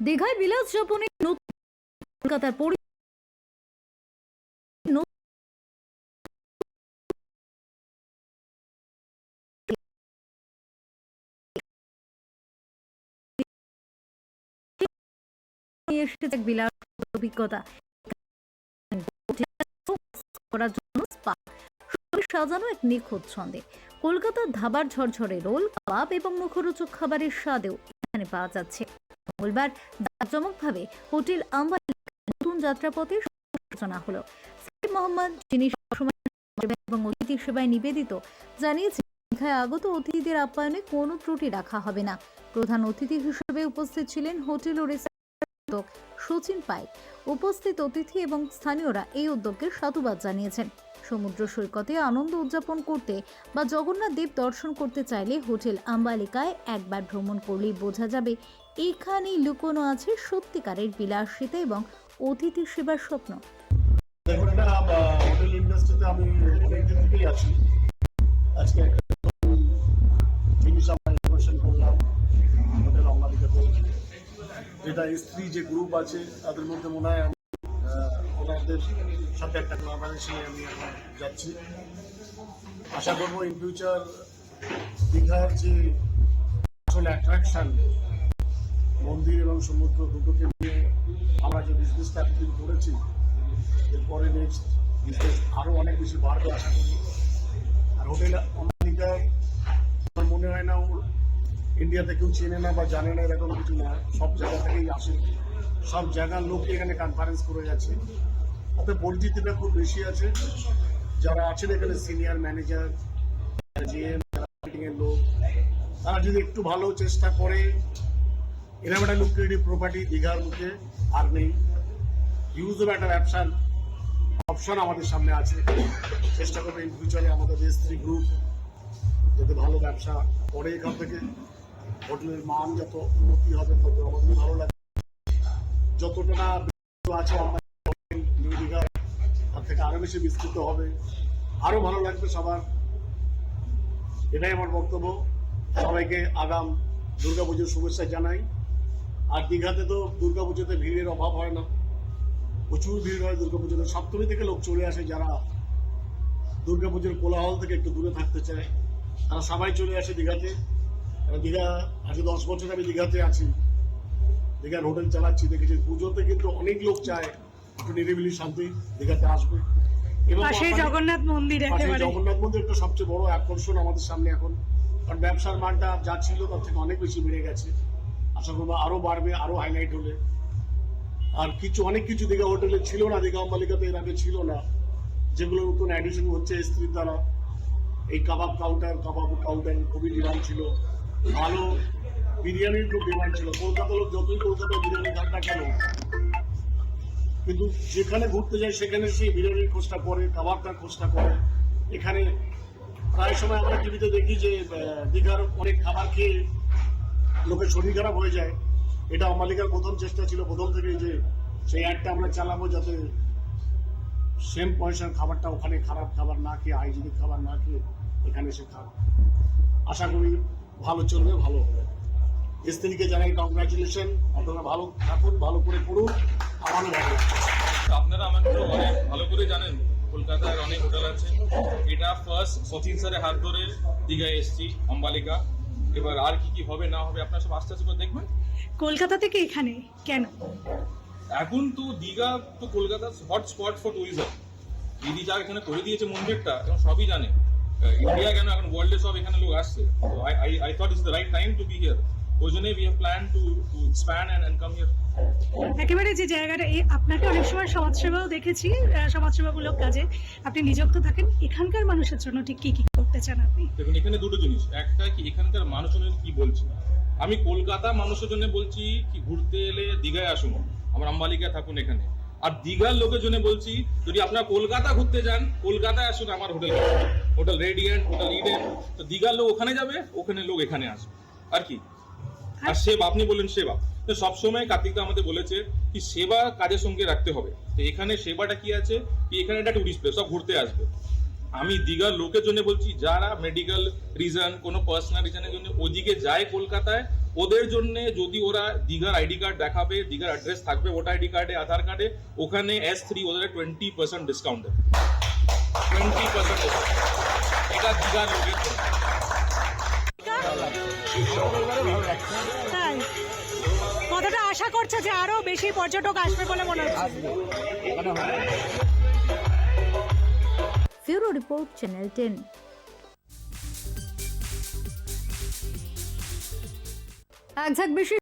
দীঘায় বিলাস যাপনে কলকাতার পরি বিলাস অভিজ্ঞতা। করার জন্য সাজানো এক নিখুঁত ছন্দে। কলকাতার ধাবার ঝরঝরে রোল কাবাব এবং মুখরোচক খাবারের স্বাদেও এখানে পাওয়া যাচ্ছে। মঙ্গলবার জাঁকজমকভাবে হোটেল আম্বা নতুন যাত্রাপথে সূচনা হলো। সাইদ মোহাম্মদ, যিনি এবং অতিথি সেবায় নিবেদিত, জানিয়েছেন দীঘায় আগত অতিথিদের আপ্যায়নে কোনো ত্রুটি রাখা হবে না। প্রধান অতিথি হিসেবে উপস্থিত ছিলেন হোটেল ও রেস্তোরাঁ সচিন পাইক। উপস্থিত অতিথি এবং স্থানীয়রা এই উদ্যোগকে সাধুবাদ জানিয়েছেন। সমুদ্র সৈকতে আনন্দ উদযাপন করতে বা জগন্নাথ দেব দর্শন করতে চাইলে হোটেল আম্বালিকায় একবার ভ্রমণ করলেই বোঝা যাবে এখানেই লুকোনো আছে সত্যিকারের বিলাসিতা এবং অতিথি সেবার স্বপ্ন। এটা স্ত্রী যে গ্রুপ আছে, তাদের মধ্যে মনে হয় আমি সাথে একটা কোলাবোরেশন আমি যাচ্ছি। আশা করব ইন ফিউচার দীঘার যে আসলে অ্যাট্রাকশন মন্দির এবং সমুদ্র দুটোকে নিয়ে আমরা যে বিজনেসটা এতদিন করেছি, এরপরে নেক্সট বিজনেস আরও অনেক বেশি বাড়বে আশা করি। আর হোটেল আমার মনে হয় না ও ইন্ডিয়াতে কেউ চেনে না বা জানে না, এরকম কিছু না। সব জায়গা থেকেই আসে। সব জায়গার লোক এখানে কনফারেন্স করে যাচ্ছে। তাতে পরিচিতিটা খুব বেশি আছে। যারা আছেন এখানে সিনিয়র ম্যানেজার লোক, তারা যদি একটু ভালো চেষ্টা করে, এরকম একটা লুক্রেটিভ প্রপার্টি দীঘার মুখে আর নেই। ইউজ একটা ব্যবসার অপশন আমাদের সামনে আছে। চেষ্টা করবে ইন ফিউচারে আমাদের যে স্ত্রী গ্রুপ যাতে ভালো ব্যবসা করে এখান থেকে। হোটেলের মান যত উন্নতি হবে, তত আমাদের ভালো লাগবে। যতটা না আছে থেকে আরও বেশি বিস্তৃত হবে। আরও ভালো লাগবে সবার। এটাই আমার বক্তব্য। সবাইকে আগাম দুর্গাপুজোর শুভেচ্ছা জানাই। আর দীঘাতে তো দুর্গাপুজোতে ভিড়ের অভাব হয় না। প্রচুর ভিড় হয় দুর্গাপুজোতে। সপ্তমী থেকে লোক চলে আসে যারা দুর্গাপুজোর কোলাহল থেকে একটু দূরে থাকতে চায়। তারা সবাই চলে আসে দীঘাতে। দীঘা, আজকে দশ বছর আমি দীঘাতে আছি। দীঘার হোটেল চালাচ্ছি, দেখেছি। পুজোতে কিন্তু অনেক লোক চায় একটু নিরিবিলি শান্তি দীঘাতে আসবে। এবং পাশে আমাদের- জগন্নাথ মন্দির একেবারে। জগন্নাথ মন্দির একটা সবচেয়ে বড় আকর্ষণ আমাদের সামনে এখন। কারণ ব্যবসার মানটা যা ছিল তার থেকে অনেক বেশি বেড়ে গেছে। আশা করব আরও বাড়বে আরও হাইলাইট হলে। আর কিছু অনেক কিছু দীঘা হোটেলে ছিল না দীঘা অম্বালিকাতে এর আগে ছিল না। যেগুলো নতুন অ্যাডিশন হচ্ছে স্ত্রীর দ্বারা। এই কাবাব কাউন্টার কাবাব কাউন্টার খুবই ডিমান্ড ছিল। ভালো বিরিয়ানির খুব ডিমান্ড ছিল। কলকাতা লোক যতই কলকাতায় বিরিয়ানি খান না কেন কিন্তু যেখানে ঘুরতে যায় সেখানে সেই বিরিয়ানির খোঁজটা করে কাবাবটার খোঁজটা করে। এখানে প্রায় সময় আমরা টিভিতে দেখি যে দীঘার অনেক খাবার খেয়ে লোকের শরীর খারাপ হয়ে যায়। এটা অমালিকার প্রথম চেষ্টা ছিল, প্রথম থেকে যে সেই অ্যাডটা আমরা চালাবো যাতে সেম পয়সার খাবারটা ওখানে খারাপ খাবার না খেয়ে হাইজিনিক খাবার না খেয়ে এখানে এসে খাওয়া। আশা করি ভালো চলবে, ভালো হবে। স্ত্রীকে জানাই কংগ্রাচুলেশন আপনারা ভালো থাকুন, ভালো করে পড়ুন। আপনারা আমাকে অনেক ভালো করে জানেন কলকাতায় অনেক হোটেল আছে। এটা ফার্স্ট সচিন স্যারের হাত ধরে দীঘায় এসছি অম্বালিকা। এবার আর কি কি হবে না হবে আপনারা সব আস্তে আস্তে করে দেখবেন। কলকাতা থেকে এখানে কেন? এখন তো দীঘা তো কলকাতার হট স্পট ফর টুরিজম দিদি যা এখানে করে দিয়েছে মন্দিরটা এখন সবই জানে। ইন্ডিয়া কেন? এখন ওয়ার্ল্ডে সব এখানে লোক আসছে। I I thought is the right time to be here ওই জন্যই we have plan to to expand and come here একেবারে যে জায়গাটা এই আপনাকে অনেক সময় সমাজসেবাও দেখেছি সমাজসেবামূলক কাজে। আপনি নিযুক্ত থাকেন। এখানকার মানুষের জন্য ঠিক কি কি করতে চান আপনি? দেখুন এখানে দুটো জিনিস। একটা কি এখানকার মানুষের কি বলছি? আমি কলকাতা মানুষের জন্য বলছি কি ঘুরতে এলে দীঘায় আসুন। আমার আম্বালিকায় থাকুন এখানে। আর দীঘার লোকের জন্য বলছি যদি আপনারা কলকাতা ঘুরতে যান কলকাতায় আসুন আমার hotel hotel radiant hotel Eden. তো দীঘার লোক ওখানে যাবে ওখানে লোক এখানে আসবে। আর কি? আর সেবা, আপনি বললেন সেবা। তো সবসময় কার্তিকদা আমাদের বলেছে কি সেবা কাজের সঙ্গে রাখতে হবে। তো এখানে সেবাটা কি আছে? কি এখানে একটা টুরিস্ট প্লেস সব ঘুরতে আসবে। আমি দীঘার লোকের জন্য বলছি, যারা মেডিকেল রিজন কোনো পার্সোনাল রিজনের জন্য ওদিকে যায় কলকাতায়, ওদের জন্য যদি ওরা দীঘার আইডি কার্ড দেখাবে, দীঘার অ্যাড্রেস থাকবে ওটা আইডি কার্ডে আধার কার্ডে ওখানে এস থ্রি ওদের টোয়েন্টি পার্সেন্ট ডিসকাউন্ট দেবে। টোয়েন্টি পার্সেন্ট এটা দীঘার লোকের জন্য। তাই। কতটা আশা করছে যে আরও বেশি পর্যটক আসবে বলে মনে হচ্ছে? Bureau report channel ten. এক ঝাঁক বিশেষ